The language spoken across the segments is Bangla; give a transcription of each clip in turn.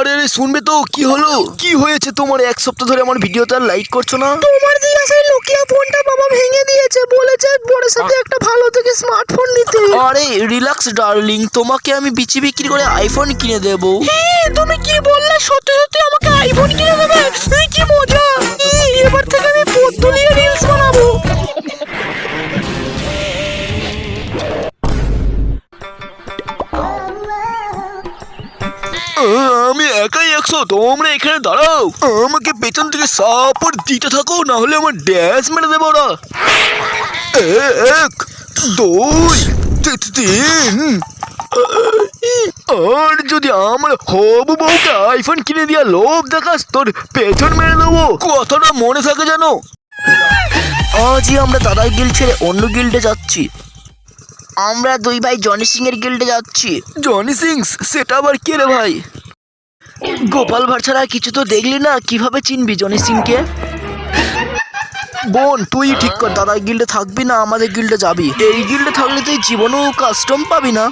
আরে আরে শুনবে তো কি হলো? কি হয়েছে তোমার? এক সপ্তাহ ধরে আমার ভিডিওতে আর লাইক করছ না? তোমার দিয়া সেই নোকিয়া ফোনটা বাবা ভেঙে দিয়েছে বলেছে বড় সাথে একটা ভালো থেকে স্মার্টফোন নিতে। আরে রিল্যাক্স ডার্লিং তোমাকে আমি বিচি বিক্রি করে আইফোন কিনে দেবো। এই, তুমি কি বললে? সত্যি সত্যি আমি একাই একশো, তোমরা এখানে দাঁড়াও। আমাকে পেছন থেকে সাপোর্ট দিতে থাকো না হলে আমার ড্যাশ মেরে দেবো ওরা। এক, দুই তিন। আর যদি আমার হবু বউকে আইফোন কিনে দিয়া লোভ দেখাস, তোর পেছন মেরে দেবো। কথাটা মনে থাকে জানো আজই আমরা দাদার গিল্ড ছেড়ে অন্য গিল্ডে যাচ্ছি। আমরা দুই ভাই জনি সিং এর গিল্ডে যাচ্ছি। জনি সিং সেটা আবার কে রে ভাই? গোপাল ভাঁড় ছাড়া কিছু তো দেখলি না? কীভাবে চিনবি জনি সিংকে? বোন তুই ঠিক কর দাদার গিল্ডে থাকবি না আমাদের গিল্ডে যাবি। এই গিল্ডে থাকলে তুই জীবনেও কাস্টম পাবি না।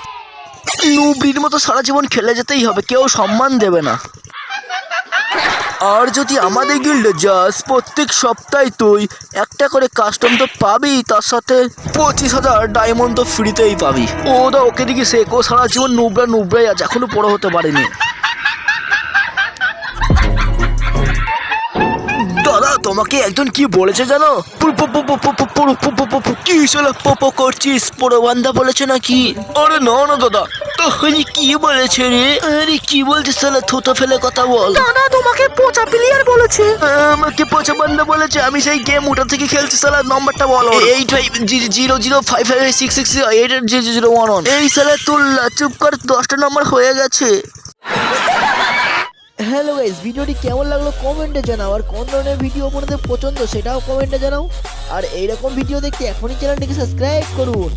নুবরির মতো সারা জীবন খেলে যেতেই হবে কেউ সম্মান দেবে না। আর যদি আমাদের গিল্ডে যাস প্রত্যেক সপ্তাহে তুই একটা করে কাস্টম তো পাবি তার সাথে পঁচিশ হাজার ডায়মন্ড তো ফ্রিতেই পাবি ও দা ওকে দেখি সে ও সারা জীবন নুবরা নুবরাই আজ এখনও বড় হতে পারেনি দাদা তোমাকে একজন কি বলেছে জানো কি করছিস পোড়ো বান্ধা বলেছে নাকি আরে না না দাদা তাহলে কি বলেছে রে? আরে কি বলছিস সালা থুতো ফেলে কথা বল। দাদা তোমাকে পচা প্লেয়ার বলেছে। আমাকে পচা বান্ধা বলেছে। আমি সেই গেম ওটা থেকে খেলছি সালা নম্বরটা বলো eight five zero zero five five six six eight zero zero one one এই সালা তুল্লা চুপ কর দশটা নম্বর হয়ে গেছে। হ্যালো গাইস ভিডিওটি কেমন লাগল কমেন্টে জানাও। আর কোন ধরনের ভিডিও আপনাদের পছন্দ সেটাও কমেন্টে জানাও। আর এইরকম ভিডিও দেখতে এখনই চ্যানেলটিকে সাবস্ক্রাইব করুন।